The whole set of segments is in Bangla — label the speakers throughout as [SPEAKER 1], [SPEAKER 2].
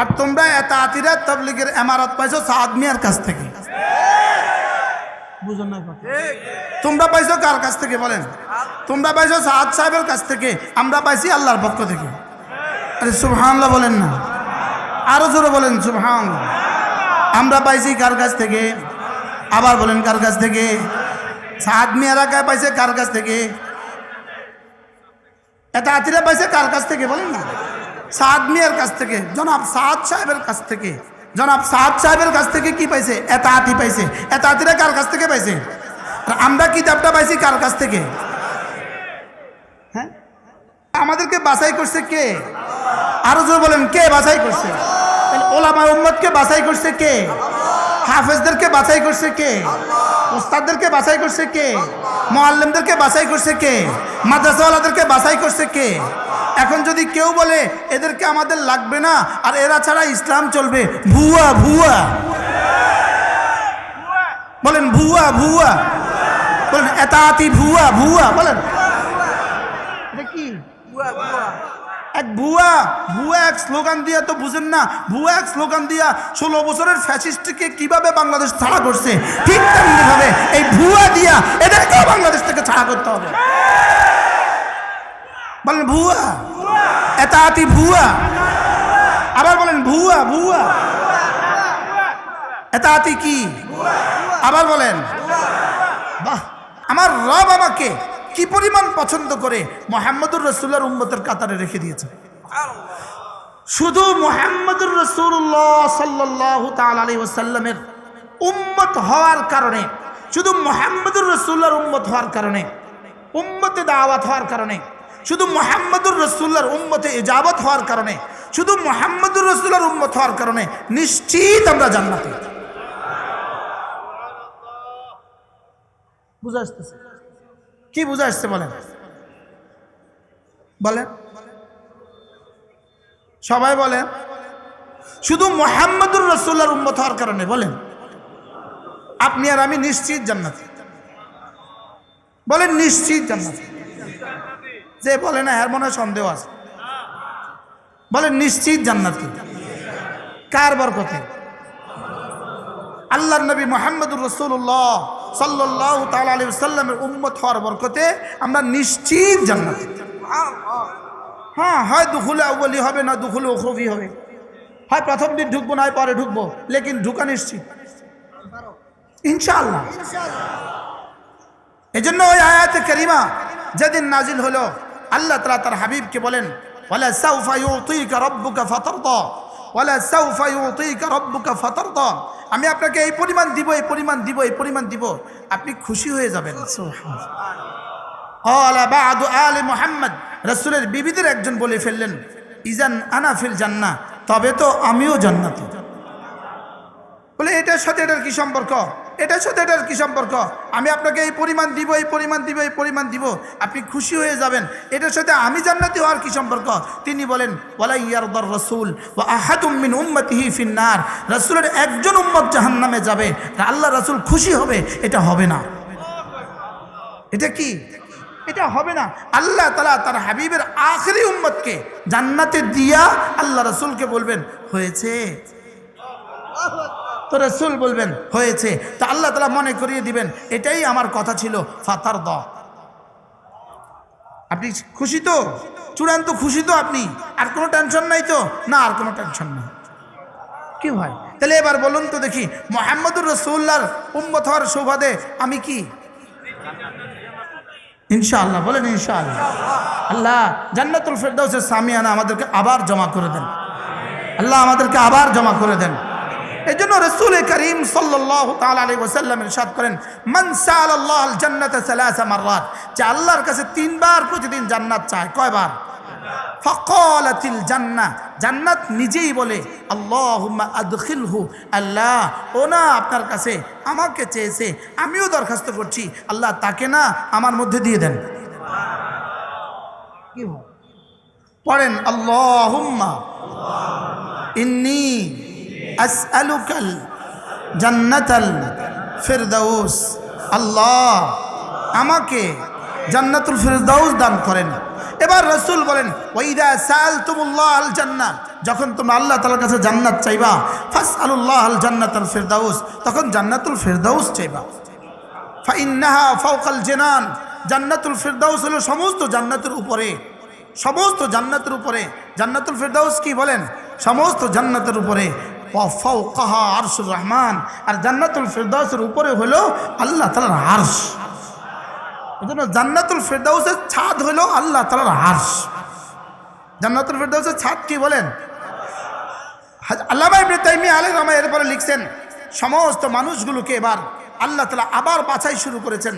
[SPEAKER 1] আর তোমরা এত আতিরা তবলিগের এমারত পাইছো সাদ মিয়ার কাছ থেকে। তোমরা পাইছো কার কাছ থেকে বলেন? তোমরা পাইছো সাদ সাহেবের কাছ থেকে, আমরা পাইছি আল্লাহর পক্ষ থেকে। আরে সুবহানাল্লাহ বলেন না। আরও জোরে বলেন, সুবহানাল্লাহ। আমরা পাইছি কার কাছ থেকে? আবার বলেন কার কাছ থেকে? সাদ মিয়ারা কায় পাইছে কার কাছ থেকে? এটা আতিরা পাইছে কার কাছ থেকে বলেন না? সাদ মিয়ার কাছ থেকে, জনাব সাদ সাহেবের কাছ থেকে, জনাব সাদ সাহেবের কাছ থেকে কি পাইছে? এটা আতি পাইছে। এটা আতিরা কার কাছ থেকে পাইছে? আর আমরা কিতাবটা পাইছি কার কাছ থেকে? হ্যাঁ? আমাদেরকে বাছাই করছে কে? আরও জোর বলেন, কে বাছাই করছে? ওলামা উম্মতকে বাছাই করছে কে? হাফেজদেরকে বাছাই করছে কে? ওস্তাদদেরকে বাছাই করছে কে? মোয়াল্লিমদেরকে বাছাই করছে কে? মাদ্রাসাওয়ালাদেরকে বাছাই করছে কে? এখন যদি কেউ বলে এদেরকে আমাদের লাগবে না আর এরা ছাড়া ইসলাম চলবে। ভুয়া ভুয়া। বলেন ভুয়া ভুয়া। বলেন এতাতি ভুয়া ভুয়া। বলেন কি? এক ভুয়া ভুয়া এক স্লোগান দিয়া তো বুঝেন না ভুয়া এক স্লোগান দিয়া ষোলো বছরের ফ্যাসিস্টকে কীভাবে বাংলাদেশ ছাড়া করছে? ঠিক তেমনি ভাবে এই ভুয়া দিয়া এদেরকেও বাংলাদেশ থেকে ছাড়া করতে হবে। বলেন ভুয়া। এতাতি ভুয়া। আবার বলেন ভুয়া ভুয়া। এতাতি কি? আবার বলেন। আমার রব আমাকে কি পরিমাণ পছন্দ করে মোহাম্মদুর রসুল্লার উম্মতের কাতারে রেখে দিয়েছে। শুধু মোহাম্মদুর রসুল্লাহ সাল্লাহ তালি ওসাল্লামের উম্মত হওয়ার কারণে, শুধু মোহাম্মদুর রসুল্লার উম্মত হওয়ার কারণে, উম্মতে দাওয়াত হওয়ার কারণে শুধু মোহাম্মদুর রসুল্লার উম্মতে এজাবত হওয়ার কারণে, শুধু মোহাম্মদুর রসুল্লার উম্মত হওয়ার কারণে নিশ্চিত আমরা জান্নাতে। বুঝা আসতেছে? কি বুঝা আসছে বলেন? বলেন। সবাই বলেন। শুধু মোহাম্মদুর রসুল্লার উম্মত হওয়ার কারণে বলেন। আপনি আর আমি নিশ্চিত জান্নাতি। বলেন নিশ্চিত জান্নাতি। যে বলে না, এর মনে সন্দেহ আছে। বলেন নিশ্চিত জান্নাতি কার বরকতে আল্লাহ নবী মোহাম্মদুর রসুল্লাহ সাল্লাহ তাল আলী সাল্লামের উম্মত হওয়ার বরকতে আমরা নিশ্চিত জান্নাতি। হ্যাঁ হয় দুখুলে আউ্বলি হবে, না দুখুলে ওখবি হবে। হয় প্রথম দিন ঢুকবো, না হয় পরে ঢুকবো, লেকিন ঢুকা নিশ্চিত। ইনশাআল্লাহ। এই জন্য ওই আয়াতে করিমা যেদিন নাজিল হলো আল্লাহ তালা তার হাবিবকে বলেন আমি আপনাকে এই পরিমাণ দিব এই পরিমাণ দিব এই পরিমাণ দিব আপনি খুশি হয়ে যাবেন। মোহাম্মদ রসুলের বিবিদের একজন বলে ফেললেন ইজান আনাফিল জান্না তবে তো আমিও জান্নাত। বলে এটার সাথে এটার কি সম্পর্ক? এটার সাথে এটার কি সম্পর্ক? আমি আপনাকে এই পরিমাণ দিব, এই পরিমাণ দিব, এই পরিমাণ দিব। আপনি খুশি হয়ে যাবেন। এটার সাথে আমি জান্নাতি হওয়ার কি সম্পর্ক? তিনি বলেন ওয়ালা ইয়ারদর রসুল ও আহাতুমিন উম্মতিহি ফিন্নার। রসুলের একজন উম্মত জাহান্নামে যাবে। আল্লাহ রসুল খুশি হবে, এটা হবে না। এটা কি? এটা হবে না। আল্লাহ তালা তার হাবিবের আখরি উম্মতকে জান্নাতে দিয়া আল্লাহ রসুলকে বলবেন, হয়েছে। তো রসুল বলবেন, হয়েছে। তা আল্লাহ তালা মনে করিয়ে দিবেন, এটাই আমার কথা ছিল ফাতার দ আপনি খুশি তো? চূড়ান্ত খুশি তো আপনি। আর কোনো টেনশন নাই তো? না, আর কোনো টেনশন নেই। কি হয় তাহলে এবার বলুন তো দেখি, মোহাম্মদুর রসুল্লার উম্মত হওয়ার সৌভাদে আমি কি? ইনশাআল্লাহ, বলেন ইনশাআল্লাহ। আল্লাহ, জান্নাতুল ফেরদাউসের সামিয়ানা আমাদেরকে আবার জমা করে দেন। আল্লাহ আমাদেরকে আবার জমা করে দেন। এই জন্য রসুল করিম সাল্লাহ তালী ওসাল্লাম ইরশাদ করেন মনসাল আল্লাহ জান্নাত সালাসা মাররাত যে আল্লাহর কাছে তিনবার প্রতিদিন জান্নাত চায়, কয়বার ফকলাতিল জান্না, জান্নাত নিজেই বলে আল্লাহ আদখিলহু, আল্লাহ, ও না আপনার কাছে আমাকে চেয়েছে, আমিও দরখাস্ত করছি, আল্লাহ তাকে না আমার মধ্যে দিয়ে দেন? পড়েন আল্লাহ ইন্নি আসআলুকাল জান্নাতাল ফিরদাউস আল্লাহ আমাকে জান্নাতুল ফিরদাউস দান করেন। এবার রসুল বলেন ওইদা সাল তুমুল্লাহ আল জান্নাত যখন তোমরা আল্লাহ তালার কাছে জান্নাত চাইবা ফাস আলুল্লাহ আল জান্নাতুল ফেরদাউস। তখন জান্নাতুল ফেরদাউস চাইবা। ফাইন্নাহা ফাউকাল জেনান। জান্নাতুল ফেরদাউস হলো সমস্ত জান্নাতের উপরে। সমস্ত জান্নাতের উপরে। জান্নাতুল ফেরদাউস কি বলেন? সমস্ত জান্নাতের উপরে। ফাউকাহা আরশুর রহমান। আর জান্নাতুল ফেরদাউসের উপরে হলো আল্লাহ তালার আরশ। এই জন্য জান্নাতুল ফেরদাউসের ছাদ হলো আল্লাহ তালার আরশ। জান্নাতুল ফেরদাউসের ছাদ কি বলেন? আল্লামা ইবনে তাইমিয়া আলাইহিস রাহমা এরপরে লিখছেন, সমস্ত মানুষগুলোকে এবার আল্লাহ তালা আবার বাছাই শুরু করেছেন।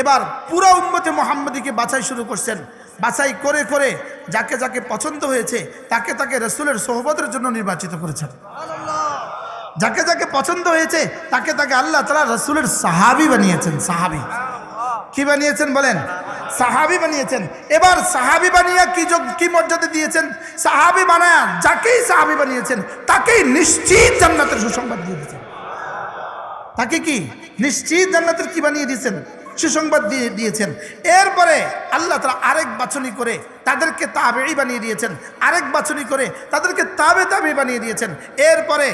[SPEAKER 1] এবার পুরো উম্মতে মোহাম্মদীকে বাছাই শুরু করছেন। বাছাই করে করে যাকে যাকে পছন্দ হয়েছে, তাকে তাকে রসুলের সোহবতের জন্য নির্বাচিত করেছেন। যাকে যাকে পছন্দ হয়েছে, তাকে তাকে আল্লাহ তালা রসুলের সাহাবি বানিয়েছেন, সাহাবি। কি বানিয়েছেন বলেন? সাহাবি বানিয়েছেন। এবার সাহাবি বানিয়ে কি যোগ, কি মর্যাদা দিয়েছেন? সাহাবি বানায়া যাকেই সাহাবি বানিয়েছেন, তাকেই নিশ্চিত জান্নাতের সুসংবাদ দিয়ে দিয়েছেন। তাকে কি? নিশ্চিত জান্নাতের কি বানিয়ে দিয়েছেন? সুসংবাদ দিয়ে দিয়েছেন। এরপরে আল্লাহ তারা আরেক বাছনি করে তাদেরকে তাবেই বানিয়ে দিয়েছেন। আরেক বাছনি করে তাদেরকে তাবে তাবে বানিয়ে দিয়েছেন। এরপরে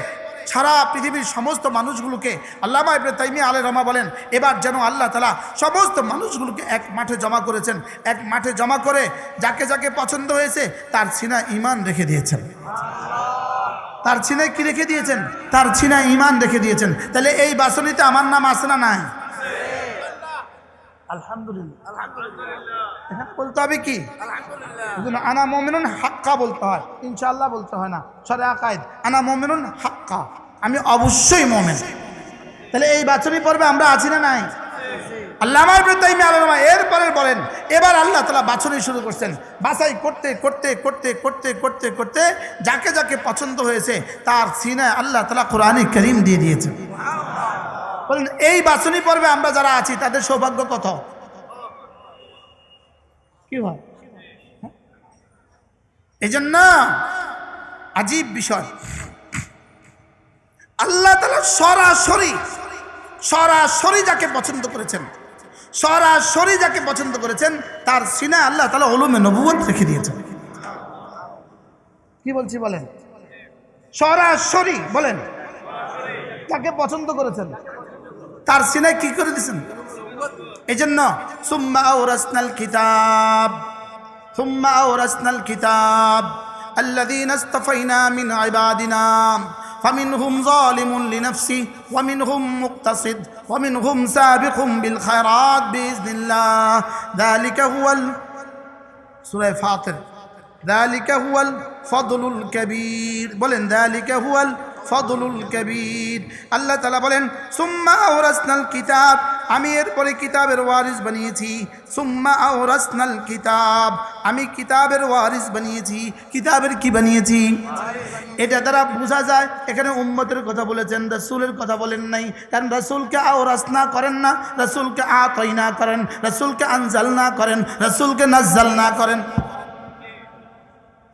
[SPEAKER 1] সারা পৃথিবীর সমস্ত মানুষগুলোকে আল্লামা ইবনে তাইমি আলে রমা বলেন, এবার যেন আল্লাহ তালা সমস্ত মানুষগুলোকে এক মাঠে জমা করেছেন। এক মাঠে জমা করে যাকে যাকে পছন্দ হয়েছে, তার সিনা ইমান রেখে দিয়েছেন। তার ছিনায় কি রেখে দিয়েছেন? তার ছিনায় ইমান রেখে দিয়েছেন। তাহলে এই বাসনিতে আমার নাম আসে না নাই? আলহামদুলিল্লাহ। এখানে বলতে হবে কি? এজন্য আনা মমিনুন হাক্কা বলতে হয়। ইনশাআল্লাহ বলতে হয় না। সরে আকায়দ। আনা মমিনুন হাক্কা। আমি অবশ্যই মমেন। তাহলে এই বাছনি পর্বে আমরা আছি না নাই? আল্লাহ তাইমি আল্লাহ এরপরে বলেন এবার আল্লাহ তালা বাছনি শুরু করছেন। বাছাই করতে করতে করতে করতে করতে করতে যাকে যাকে পছন্দ হয়েছে তার সিনায় আল্লাহ তালা কোরআনে করিম দিয়ে দিয়েছে বলেন এই বাছনি পর্বে আমরা যারা আছি, তাদের সৌভাগ্য কত? কি হয়? এই জন্য আজীব বিষয়। আল্লাহ তালা সরাসরি সরাসরি যাকে পছন্দ করেছেন, সরাসরি যাকে পছন্দ করেছেন, তার সিনা আল্লাহ তালা ওলুমে নবুয়ত রেখে দিয়েছেন। কি বলছি বলেন? সরাসরি বলেন তাকে পছন্দ করেছেন। তার সিনায় কি করে দিয়েছেন এই জন্য সুম্মা আওরাসনাল কিতাব সুম্মা আওরাসনাল কিতাব الذين اصطفينا من عبادنا فمنهم ظالم لنفسه ومنهم مقتصد ومنهم سابق بالخيرات بإذن الله ذلك هو ال... سورة فاطر ذلك هو الفضل الكبير বলেন ذلك هو الفضل ফদুলুল কবির। আল্লাহ তালা বলেন, সুম্মা ওরাসনাল কিতাব। আমি এরপরে কিতাবের ওয়ারিস বানিয়েছি। সুম্মা ওরাসনাল কিতাব। আমি কিতাবের ওয়ারিস বানিয়েছি। কিতাবের কি বানিয়েছি? এটা দ্বারা বোঝা যায়, এখানে উম্মতের কথা বলেছেন, রসুলের কথা বলেন নাই। কারণ রসুলকে আও রস না করেন না, রসুলকে আতই না করেন, রসুলকে আনজাল না করেন, রসুলকে নাজ্জাল না করেন।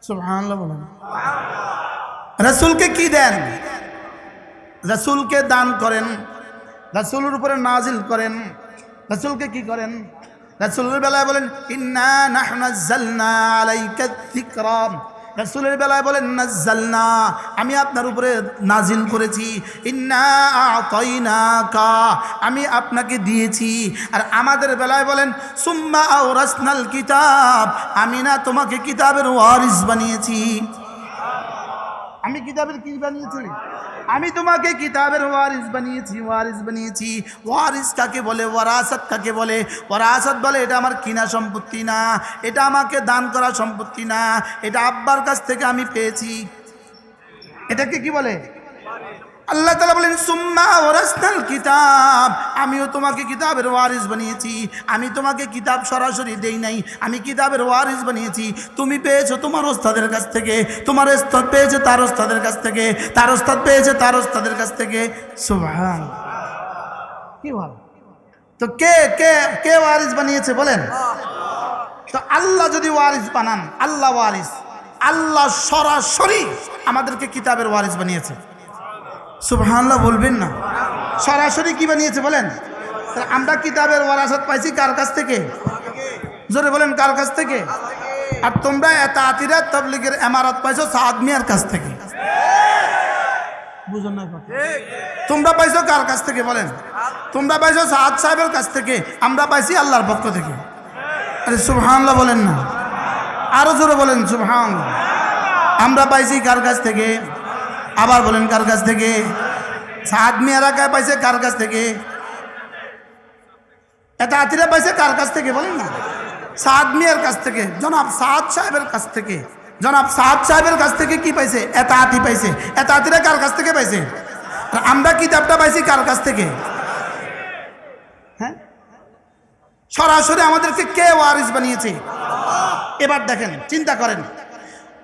[SPEAKER 1] সুবহানাল্লাহ বলেন। রসুলকে কি দেন? রসুলকে দান করেন। রসুলের উপরে নাজিল করেন। রসুলকে কি করেন? রসুলের বেলায় বলেন, ইন্না নাহনাজ্জালনা আলাইকা যিকরা। রসুলের বেলায় বলেন, নাজ্জালনা, আমি আপনার উপরে নাজিল করেছি। ইন্না আতাইনাকা, আমি আপনাকে দিয়েছি। আর আমাদের বেলায় বলেন, সুম্মা আওরাসনাল কিতাব, আমি না তোমাকে কিতাবের ওয়ারিস বানিয়েছি। আমি কিতাবের কি বানিয়েছি? আমি তোমাকে কিতাবের ওয়ারিস বানিয়েছি ওয়ারিস বানিয়েছি। ওয়ারিস কাকে বলে? ওয়ারাসাত কাকে বলে? ওয়ারাসাত বলে, এটা আমার কিনা সম্পত্তি না, এটা আমাকে দান করা সম্পত্তি না, এটা আব্বার কাছ থেকে আমি পেয়েছি। এটাকে কি বলে? আল্লাহ তালা বলেন, সুম্মা ওরাসনাল কিতাব। আমিও তোমাকে কিতাবের ওয়ারিস বানিয়েছি। আমি তোমাকে কিতাব সরাসরি দেই নাই। আমি কিতাবের ওয়ারিস বানিয়েছি। তুমি পেয়েছ তোমার ওস্তাদের কাছ থেকে। তোমার ওস্তাদ পেয়েছে তার ওস্তাদের কাছ থেকে। তার ওস্তাদ পেয়েছে তার ওস্তাদের কাছ থেকে। সুবহান কি বল? তো কে কে কে ওয়ারিস বানিয়েছে বলেন? তো আল্লাহ যদি ওয়ারিস বানান, আল্লাহ ওয়ারিস। আল্লাহ সরাসরি আমাদেরকে কিতাবের ওয়ারিস বানিয়েছে। সুবহানাল্লাহ বলবেন না। সরাসরি কি বানিয়েছে বলেন? আমরা কিতাবের ওয়ারাসাত পাইছি কার কাছ থেকে? জোরে বলেন, কার কাছ থেকে? আর তোমরা এত আতিরা তবলিগের এমারত পাইছো সাদ মিয়ার কাছ থেকে। তোমরা পাইছো কার কাছ থেকে বলেন? তোমরা পাইছো সাদ সাহেবের কাছ থেকে, আমরা পাইছি আল্লাহর পক্ষ থেকে। আরে সুবহানাল্লাহ বলেন না। আরও জোরে বলেন সুবহান আমরা পাইছি কার কাছ থেকে? আবার বলেন কার কাছ থেকে? সাদ মিয়ারা কে পাইছে কার কাছ থেকে? এটা আতিরা পাইছে কার কাছ থেকে বলেন না? সাদ মিয়ার কাছ থেকে, জনাব সাদ সাহেবের কাছ থেকে। জনাব সাদ সাহেবের কাছ থেকে কি পাইছে? এটা আতি পাইছে। এটা আতিরা কার কাছ থেকে পাইছে? আমরা কিতাবটা পাইছি কার কাছ থেকে? হ্যাঁ? সরাসরি আমাদেরকে কে ওয়ারিস বানিয়েছে? এবার দেখেন, চিন্তা করেন।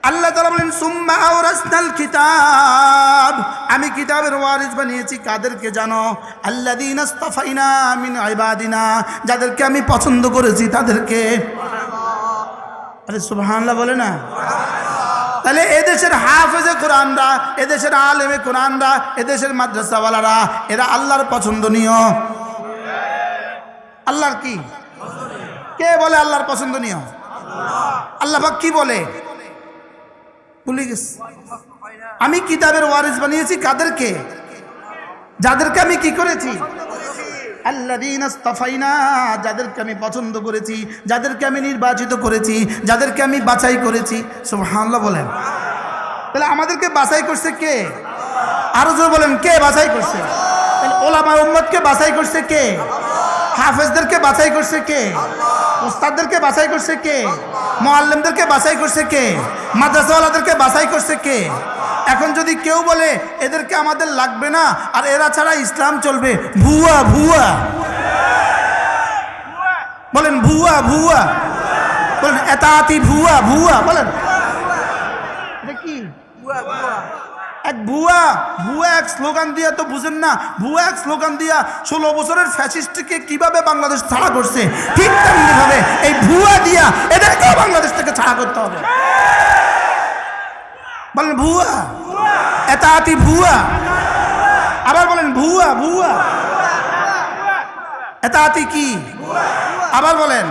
[SPEAKER 1] আল্লাহ তালা বলেন, সুম্মা আওরাসনাল কিতাব। আমি কিতাবের ওয়ারিস বানিয়েছি, কাদেরকে জানো? আল্লাদিন আস্তাফাইনা মিন ইবাদিনা, যাদেরকে আমি পছন্দ করেছি, তাদেরকে। আরে সুবহানাল্লাহ বলে না? তাহলে এদেশের হাফেজে কোরআনরা, এদেশের আলেমে কোরআনরা, এদেশের মাদ্রাসাওয়ালারা, এরা আল্লাহর পছন্দনীয়। আল্লাহর কি? কে বলে আল্লাহর পছন্দনীয়? আল্লাহ কি বলে? ভুলে গেছি। আমি কিতাবের ওয়ারিস বানিয়েছি কাদেরকে? যাদেরকে আমি কি করেছি? যাদেরকে আমি পছন্দ করেছি, যাদেরকে আমি নির্বাচিত করেছি, যাদেরকে আমি বাছাই করেছি। সব সুবহানাল্লাহ বলেন। তাহলে আমাদেরকে বাছাই করছে কে? আরও বলেন, কে বাছাই করছে? ওলামা উম্মতকে বাছাই করছে কে? হাফেজদেরকে বাছাই করছে কে? উস্তাদদেরকে বাছাই করছে কে? মোয়াল্লেমদেরকে বাছাই করছে কে? মাদ্রাসাওয়ালাদেরকে বাছাই করছে কে? এখন যদি কেউ বলে এদেরকে আমাদের লাগবে না আর এরা ছাড়া ইসলাম চলবে। ভুয়া ভুয়া। বলেন ভুয়া ভুয়া। বলেন এতাতি ভুয়া ভুয়া। বলেন। এটা কি? এক ভুয়া ভুয়া এক স্লোগান দিয়া তো বুঝেন না, ভুয়া এক স্লোগান দিয়া ষোলো বছরের ফ্যাসিস্টকে কীভাবে বাংলাদেশ ছাড়া করছে? ঠিক তেমনি ভাবে এই ভুয়া দিয়া এদেরকেও বাংলাদেশ থেকে ছাড়া করতে হবে। বলেন ভুয়া এতাতি ভুয়া, আবার বলেন ভুয়া ভুয়া এতাতি কি? আবার বলেন।